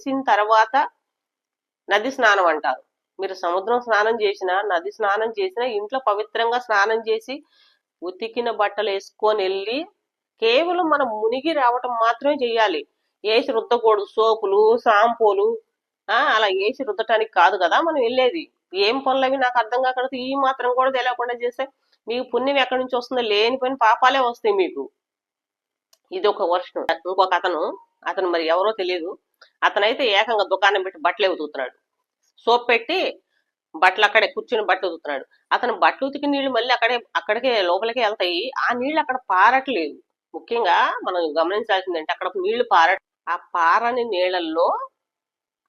చేసిన తర్వాత నది స్నానం అంటారు. మీరు సముద్రం స్నానం చేసినా నది స్నానం చేసినా ఇంట్లో పవిత్రంగా స్నానం చేసి ఉతికిన బట్టలు వేసుకొని వెళ్ళి కేవలం మనం మునిగి రావటం మాత్రమే చేయాలి. వేసి రుద్దకూడదు సోపులు షాంపూలు అలా వేసి రుద్దటానికి కాదు కదా మనం వెళ్ళేది. ఏం పనులు అవి నాకు అర్థం కాకపోతే ఈ మాత్రం కూడా తెలియకుండా చేస్తే మీకు పుణ్యం ఎక్కడి నుంచి వస్తుందో? లేనిపోయిన పాపాలే వస్తాయి మీకు. ఇది ఒక వర్షం. ఇంకొక అతను అతను మరి ఎవరో తెలియదు. అతనైతే ఏకంగా దుకాణం పెట్టి బట్టలు ఉతుకుతున్నాడు. సోప్ పెట్టి బట్టలు అక్కడే కూర్చుని బట్టలు ఉతుకుతున్నాడు. అతను బట్టలు ఉతికి నీళ్ళు మళ్ళీ అక్కడే అక్కడికే లోపలికే వెళ్తాయి. ఆ నీళ్ళు అక్కడ పారట్లేదు. ముఖ్యంగా మనం గమనించాల్సిందంటే అక్కడ నీళ్ళు పార ఆ పారని నీళ్ళల్లో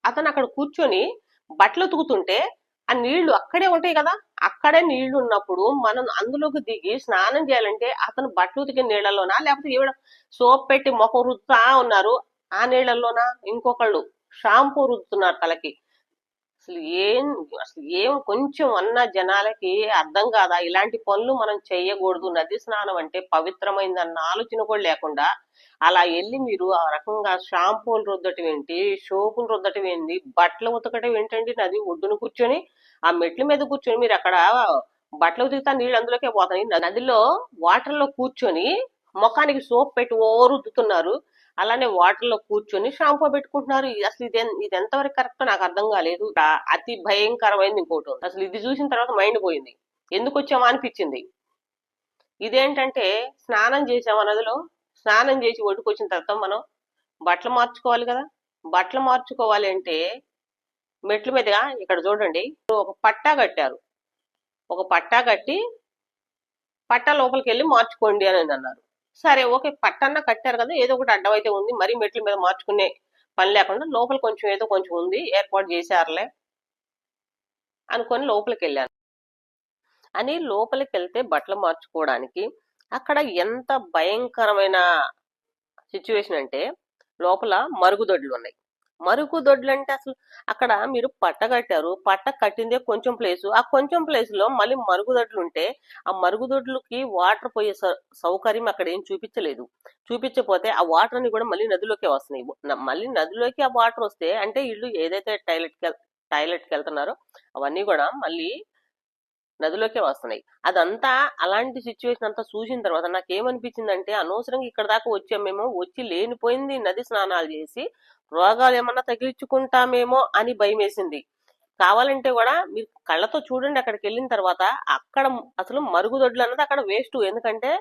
అతను అక్కడ కూర్చొని బట్టలు ఉతుకుతుంటే ఆ నీళ్ళు అక్కడే ఉంటాయి కదా. అక్కడే నీళ్ళు ఉన్నప్పుడు మనం అందులోకి దిగి స్నానం చేయాలంటే అతను బట్టలు ఉతికి నీళ్ళలోనా లేకపోతే ఈవిడ సోప్ పెట్టి ముఖం రుద్దుతా ఉన్నారు. ఆ నీళ్ళల్లోనా ఇంకొకళ్ళు షాంపూ రుద్దుతున్నారు తలకి. అసలు ఏం అసలు ఏం కొంచెం అన్న జనాలకి అర్థం కాదా? ఇలాంటి పనులు మనం చేయకూడదు. నది స్నానం అంటే పవిత్రమైందన్న ఆలోచన కూడా లేకుండా అలా వెళ్ళి మీరు ఆ రకంగా షాంపూలు రుద్దటం ఏంటి? సోపులు రుద్దటం ఏంటి బట్టలు ఉతకటం ఏంటండి నది? ఒడ్డున కూర్చొని ఆ మెట్ల మీద కూర్చొని మీరు అక్కడ బట్టలు ఉతికితే నీళ్ళు అందులోకే పోతాయి. నదిలో వాటర్లో కూర్చొని ముఖానికి సోప్ పెట్టి ఓ రుద్దుతున్నారు. అలానే వాటర్లో కూర్చొని షాంపూ పెట్టుకుంటున్నారు. అసలు ఇది ఇది ఎంతవరకు కరెక్ట్ నాకు అర్థం కాలేదు. అతి భయంకరమైంది ఇంకోటి. అసలు ఇది చూసిన తర్వాత మైండ్ పోయింది. ఎందుకు వచ్చామా అనిపించింది. ఇదేంటంటే స్నానం చేసాం నదిలో. స్నానం చేసి ఒడ్డుకొచ్చిన తర్వాత మనం బట్టలు మార్చుకోవాలి కదా. బట్టలు మార్చుకోవాలి అంటే మెట్ల మీదుగా ఇక్కడ చూడండి. ఒక పట్టా కట్టారు. ఒక పట్టా కట్టి పట్టా లోపలికి వెళ్ళి మార్చుకోండి అని అన్నారు. సరే ఓకే పట్టన్న కట్టారు కదా ఏదో ఒకటి అడ్డం అయితే ఉంది మరీ మెట్ల మీద మార్చుకునే పని లేకుండా లోపల కొంచెం ఏదో కొంచెం ఉంది ఏర్పాటు చేశారులే అనుకొని లోపలికి వెళ్ళాను అని లోపలికి వెళ్తే బట్టలు మార్చుకోవడానికి అక్కడ ఎంత భయంకరమైన సిచ్యువేషన్ అంటే లోపల మరుగుదొడ్లు ఉన్నాయి మరుగుదొడ్లు అంటే అసలు అక్కడ మీరు పట్ట కట్టారు. పట్ట కట్టిందే కొంచెం ప్లేస్ ఆ కొంచెం ప్లేస్లో మళ్ళీ మరుగుదొడ్లు ఉంటే ఆ మరుగుదొడ్లకి వాటర్ పోయే సౌ- సౌకర్యం అక్కడ ఏం చూపించలేదు. చూపించకపోతే ఆ వాటర్ అని కూడా మళ్ళీ నదిలోకే వస్తున్నాయి. మళ్ళీ నదిలోకి ఆ వాటర్ వస్తే అంటే ఇల్లు ఏదైతే టాయిలెట్కి కి వెళ్తున్నారో అవన్నీ కూడా మళ్ళీ నదిలోకే వస్తున్నాయి. అదంతా అలాంటి సిచ్యువేషన్ అంతా చూసిన తర్వాత నాకు ఏమనిపించిందంటే అనవసరంగా ఇక్కడ దాకా వచ్చాం మేము వచ్చి లేనిపోయింది నది స్నానాలు చేసి రోగాలు ఏమన్నా తగిలించుకుంటామేమో అని భయం వేసింది కావాలంటే కూడా మీరు కళ్ళతో చూడండి అక్కడికి వెళ్ళిన తర్వాత అక్కడ అసలు మరుగుదొడ్లు అన్నది అక్కడ వేస్ట్ ఎందుకంటే